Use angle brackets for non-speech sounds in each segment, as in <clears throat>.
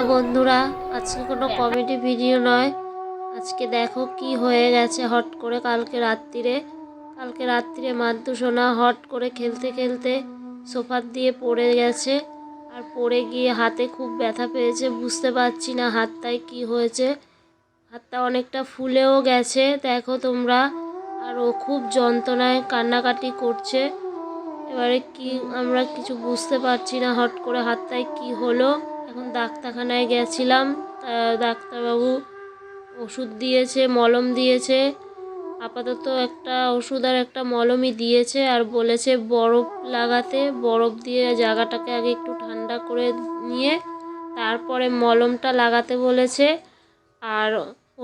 Hello বন্ধুরা, আজকে কোনো কমেডি ভিডিও নয়। আজকে দেখো কি হয়ে গেছে হট করে কালকে রাত্রিরে। কালকে রাত্রিরে মাদ্দু সোনা হট করে খেলতে খেলতে সোফার দিয়ে পড়ে গেছে। আর পড়ে গিয়ে হাতে খুব ব্যথা পেয়েছে, বুঝতে পারছি না হাতটায় কি হয়েছে। হাতটা অনেকটা ফুলেও গেছে, দেখো তোমরা। আর ও খুব যন্ত্রণায় কান্নাকাটি করছে। এবারে কি আমরা কিছু বুঝতে পারছি না হট করে হাতটায় কি হলো। এখন ডাক্তারখানায় গেছিলাম ডাক্তারবাবু ওষুধ দিয়েছে, মলম দিয়েছে। আপাতত একটা ওষুধ আর একটা মলমই দিয়েছে আর বলেছে বরফ লাগাতে, বরফ দিয়ে জায়গাটাকে আগে একটু ঠান্ডা করে নিয়ে তারপরে মলমটা লাগাতে বলেছে আর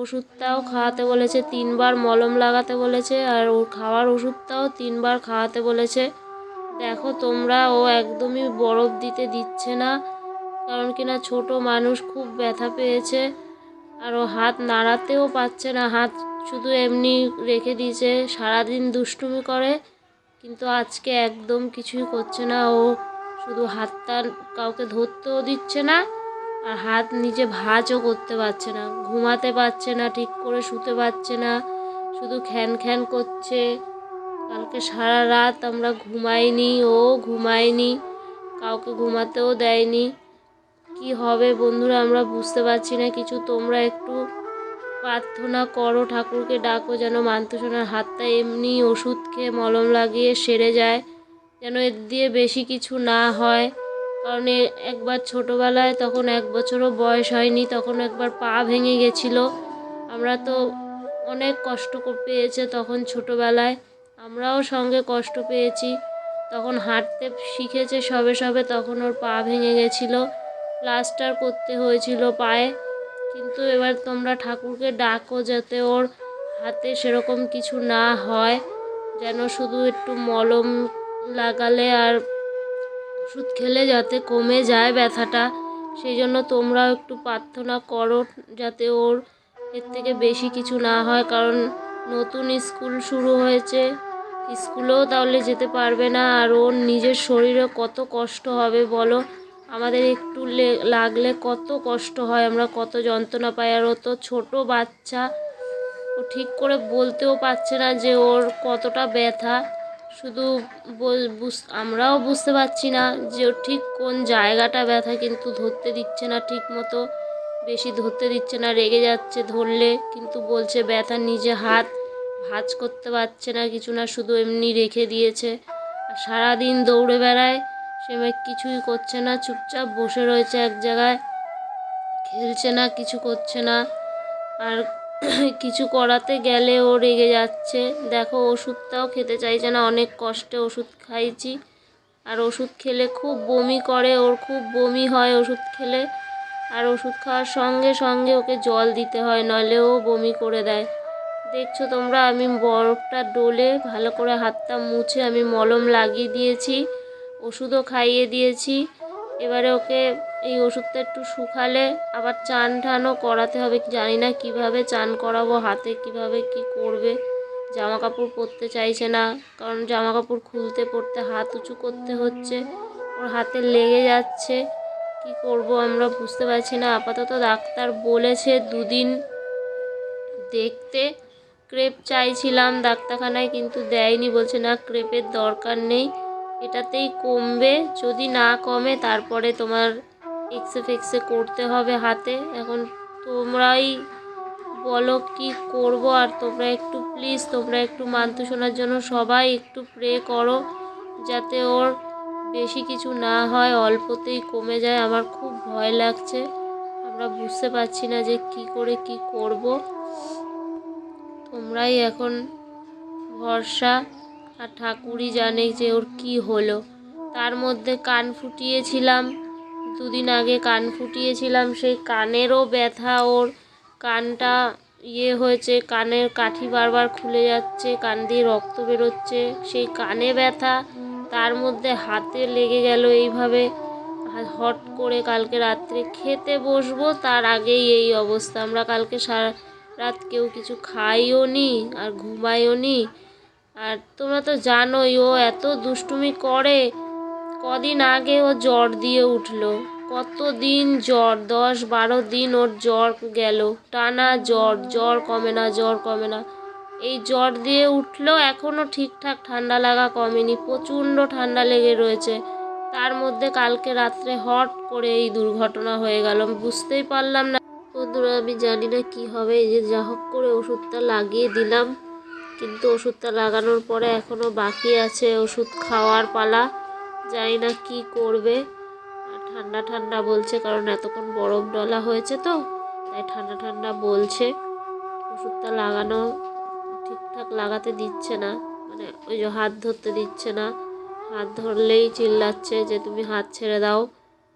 ওষুধটাও খাওয়াতে বলেছে, তিনবার মলম লাগাতে বলেছে আর ও খাওয়ার ওষুধটাও তিনবার খাওয়াতে বলেছে। দেখো তোমরা, ও একদমই বরফ দিতে দিচ্ছে না। কারণ কিনা ছোট মানুষ খুব ব্যথা পেয়েছে আর ও হাত নাড়াতেও পারছে না। হাত শুধু এমনি রেখে দিয়েছে, সারাদিন দুষ্টুমি করে, কিন্তু আজকে একদম কিছুই করছে না। ও শুধু হাতটা কাউকে ধরতেও দিচ্ছে না আর হাত নিজে ভাঁজও করতে পারছে না। ঘুমাতে পারছে না, ঠিক করে শুতে পারছে না, শুধু খ্যান খ্যান করছে। কালকে সারা রাত আমরা ঘুমাইনি, ও ঘুমায়নি, কাউকে ঘুমাতেও দেয়নি। কি হবে বন্ধুরা, আমরা বুঝতে পারছি না কিছু। তোমরা একটু প্রার্থনা করো, ঠাকুরকে ডাকো যেন মান্তুসোনার হাতটা এমনি ওষুধ খেয়ে মলম লাগিয়ে সেরে যায়, যেন এর দিয়ে বেশি কিছু না হয়। কারণ একবার ছোটোবেলায় তখন এক বছরও বয়স হয়নি, তখন একবার পা ভেঙে গেছিল। আমরা তো অনেক কষ্ট পেয়েছে তখন ছোটোবেলায়, আমরাও সঙ্গে কষ্ট পেয়েছি। তখন হাঁটতে শিখেছে সবে সবে, তখন ওর পা ভেঙে গেছিল। প্লাস্টার করতে হয়েছিল পায়ে। কিন্তু এবার তোমরা ঠাকুরকে ডাকো যাতে ওর হাতে সেরকম কিছু না হয়, যেন শুধু একটু মলম লাগালে আর ওষুধ খেলে যাতে কমে যায় ব্যথাটা। সেই জন্য তোমরাও একটু প্রার্থনা করো যাতে ওর এর থেকে বেশি কিছু না হয়, কারণ নতুন স্কুল শুরু হয়েছে। স্কুলেও তাহলে যেতে পারবে না, আর ওর নিজের শরীরে কত কষ্ট হবে বলো? আমাদের একটু লাগলে কত কষ্ট হয়, আমরা কত যন্ত্রণা পাই, আর ও তো ছোটো বাচ্চা। ও ঠিক করে বলতেও পারছে না যে ওর কতটা ব্যথা। শুধু আমরাও বুঝতে পারছি না যে ওর ঠিক কোন জায়গাটা ব্যথা, কিন্তু ধরতে দিচ্ছে না ঠিক মতো বেশি ধরতে দিচ্ছে না, রেগে যাচ্ছে ধরলে, কিন্তু বলছে ব্যথা নিজে হাত ভাঁজ করতে পারছে না, কিছু না, শুধু এমনি রেখে দিয়েছে। সারাদিন দৌড়ে বেড়ায় সে মেয়ে কিছুই করছে না, চুপচাপ বসে রয়েছে এক জায়গায়। খেলছে না, কিছু করছে না। আর <clears throat> কিছু করাতে গেলে ও রেগে যাচ্ছে। দেখো, ওষুধটাও খেতে চাইছে না, অনেক কষ্টে ওষুধ খাইছি। আর ওষুধ খেলে খুব বমি করে, ওর খুব বমি হয় ওষুধ খেলে। আর ওষুধ খাওয়ার সঙ্গে সঙ্গে ওকে জল দিতে হয়, নইলে ও বমি করে দেয়। দেখছ তোমরা, আমি বরফটা ডোলে ভালো করে হাতটা মুছে আমি মলম লাগিয়ে দিয়েছি। ওষুধও খাইয়ে দিয়েছি। এবারে ওকে এই ওষুধটা একটু শুকালে আবার চান টানও করাতে হবে। জানি না কীভাবে চান করাবো, হাতে কীভাবে কি করবে। জামা কাপড় পরতে চাইছে না, কারণ জামা কাপড় খুলতে পড়তে হাত উঁচু করতে হচ্ছে। ওর হাতে লেগে যাচ্ছে। কি করব আমরা বুঝতে পারছি না। আপাতত ডাক্তার বলেছে দুদিন দেখতে। ক্রেপ চাইছিলাম ডাক্তারখানায় কিন্তু দেয়নি, বলছে না ক্রেপের দরকার নেই। এটাতেই কমবে। যদি না কমে, তারপরে তোমার এক্সে ফেক্সে করতে হবে হাতে। এখন তোমরাই বলো কি করব, আর তোমরা একটু প্লিজ তোমরা একটু মান্তু শোনার জন্য সবাই একটু প্রে করো, যাতে ওর বেশি কিছু না হয়, অল্পতেই কমে যায়। আমার খুব ভয় লাগছে। আমরা বুঝতে পারছি না যে কি করে কি করব। তোমরাই এখন ভরসা। আর ঠাকুরই জানে যে ওর কি হলো। তার মধ্যে কান ফুটিয়েছিলাম। দুদিন আগে কান ফুটিয়েছিলাম। সেই কানেরও ব্যথা, ওর কানটা ইয়ে হয়েছে, কানের কাঠি বারবার খুলে যাচ্ছে, কান দিয়ে রক্ত বেরোচ্ছে। সেই কানে ব্যথা, তার মধ্যে হাতে লেগে গেল এইভাবে। হট করে কালকে রাত্রে খেতে বসবো, তার আগেই এই অবস্থা। আমরা কালকে সারা রাত কেউ কিছু খাইও নি আর ঘুমাইও নি আর তোমরা তো জানোই, ও এত দুষ্টুমি করে। কদিন আগে ও জ্বর দিয়ে উঠল। কতদিন জ্বর, দশ বারো দিন ওর জ্বর গেল। টানা জ্বর জ্বর কমে না, জ্বর কমে না। এই জ্বর দিয়ে উঠলেও এখনও ঠিকঠাক ঠান্ডা লাগা কমেনি, প্রচণ্ড ঠান্ডা লেগে রয়েছে। তার মধ্যে কালকে রাত্রে হট করে এই দুর্ঘটনা হয়ে গেল। বুঝতেই পারলাম না। আমি জানি না কি হবে, এই যে যা হোক করে ওষুধটা লাগিয়ে দিলাম। কিন্তু ওষুধটা লাগানোর পরে এখনও বাকি আছে ওষুধ খাওয়ার পালা। জানি না কি করবে। আর ঠান্ডা ঠান্ডা বলছে, কারণ এতক্ষণ বরফ ডলা হয়েছে তো, তাই ঠান্ডা ঠান্ডা বলছে। ওষুধটা লাগানো ঠিকঠাক লাগাতে দিচ্ছে না মানে ওই যে হাত ধরতে দিচ্ছে না। হাত ধরলেই চিল্লাচ্ছে যে, তুমি হাত ছেড়ে দাও।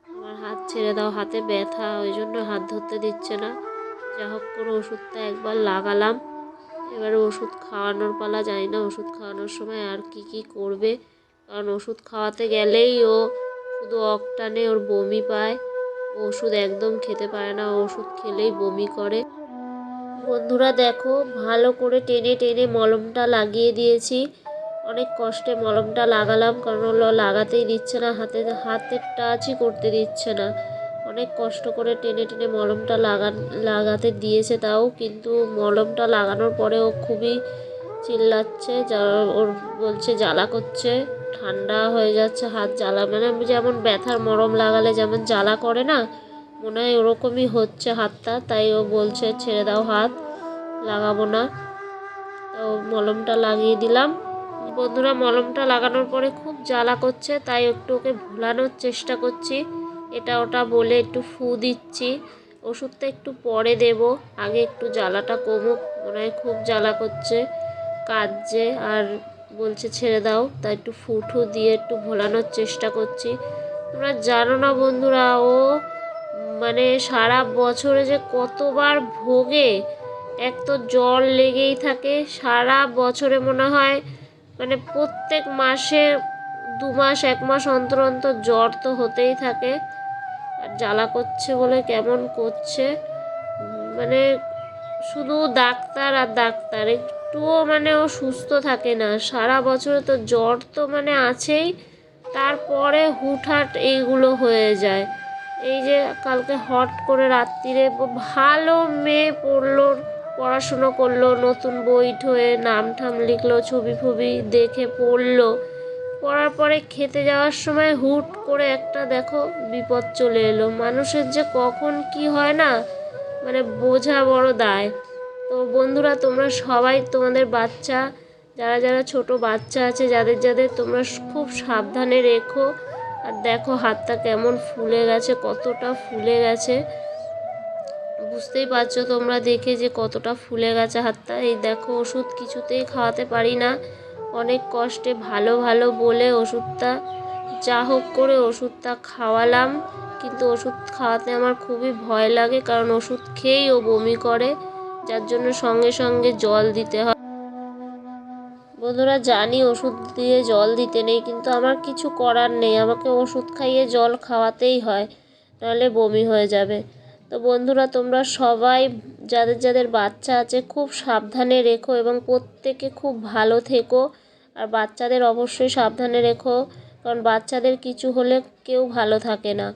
আমার হাত ছেড়ে দাও, হাতে ব্যথা, ওই জন্য হাত ধরতে দিচ্ছে না। যা হোক করে ওষুধটা একবার লাগালাম। এবারে ওষুধ খাওয়ানোর পালা, জানি না ওষুধ খাওয়ানোর সময় আর কি কি করবে। কারণ ওষুধ খাওয়াতে গেলেই ও শুধু অকটানে ওর বমি পায়। ওষুধ একদম খেতে পারে না, ওষুধ খেলেই বমি করে। বন্ধুরা দেখো, ভালো করে টেনে টেনে মলমটা লাগিয়ে দিয়েছি। অনেক কষ্টে মলমটা লাগালাম, কারণ হলো লাগাতেই দিচ্ছে না, হাতে হাতের টাচই করতে দিচ্ছে না। অনেক কষ্ট করে টেনে টেনে মলমটা লাগান লাগাতে দিয়েছে তাও, কিন্তু মলমটা লাগানোর পরে ও খুবই চিল্লাচ্ছে, যা ওর বলছে, জ্বালা করছে, ঠান্ডা হয়ে যাচ্ছে, হাত জ্বালা। মানে যেমন ব্যথার মরম লাগালে যেমন জ্বালা করে না, মনে হয় ওরকমই হচ্ছে হাতটা, তাই ও বলছে, ছেড়ে দাও হাত, লাগাবো না। তো মলমটা লাগিয়ে দিলাম। বন্ধুরা, মলমটা লাগানোর পরে খুব জ্বালা করছে, তাই একটু ওকে ভোলানোর চেষ্টা করছি। এটা ওটা বলে একটু ফু দিচ্ছি। ওষুধটা একটু পরে দেব। আগে একটু জ্বালাটা কমুক। মনে হয় খুব জ্বালা করছে, কাঁদছে আর বলছে ছেড়ে দাও। তাই একটু ফুটু দিয়ে একটু ভোলানোর চেষ্টা করছি। তোমরা জানো না বন্ধুরা, ও মানে সারা বছরে যে কতবার ভোগে, এক তো জল লেগেই থাকে। সারা বছরে মনে হয় মানে প্রত্যেক মাসে দু মাস, এক মাস অন্তর অন্তর জ্বর তো হতেই থাকে। আর জ্বালা করছে বলে কেমন করছে? মানে শুধু ডাক্তার আর ডাক্তার, একটুও মানে ও সুস্থ থাকে না। সারা বছরে তো জ্বর তো মানে আছেই, তারপরে হুটহাট এইগুলো হয়ে যায়। এই যে কালকে হট করে রাত্রিরে ভালো মেয়ে পড়ল, পড়াশুনো করল, নতুন বই ঠয়ে নাম ঠাম লিখলো, ছবি ফবি দেখে পড়ল। পড়ার পরে খেতে যাওয়ার সময় হুট করে একটা দেখো বিপদ চলে এলো। মানুষের যে কখন কি হয় না মানে বোঝা বড় দায়। তো বন্ধুরা, তোমরা সবাই তোমাদের বাচ্চা, যারা যারা ছোট বাচ্চা আছে, যাদের যাদের তোমরা খুব সাবধানে রেখো। আর দেখো হাতটা কেমন ফুলে গেছে, কতটা ফুলে গেছে। বুঝতেই পারছ তোমরা দেখে যে কতটা ফুলে গেছে হাতটা। এই দেখো ওষুধ কিছুতেই খাওয়াতে পারি না। অনেক কষ্টে ভালো ভালো বলে ওষুধটা যা হোক করে ওষুধটা খাওয়ালাম। কিন্তু ওষুধ খাওয়াতে আমার খুবই ভয় লাগে, কারণ ওষুধ খেয়েই ও বমি করে, যার জন্য সঙ্গে সঙ্গে জল দিতে হয়। বন্ধুরা, জানি ওষুধ দিয়ে জল দিতে নেই, কিন্তু আমার কিছু করার নেই। আমাকে ওষুধ খাইয়ে জল খাওয়াতেই হয়, নাহলে বমি হয়ে যাবে। তো বন্ধুরা, তোমরা সবাই, যাদের যাদের বাচ্চা আছে, খুব সাবধানে রেখো এবং প্রত্যেকে খুব ভালো থেকো। আর বাচ্চাদের অবশ্যই সাবধানে রেখো কারণ বাচ্চাদের কিছু হলে কেউ ভালো থাকে না।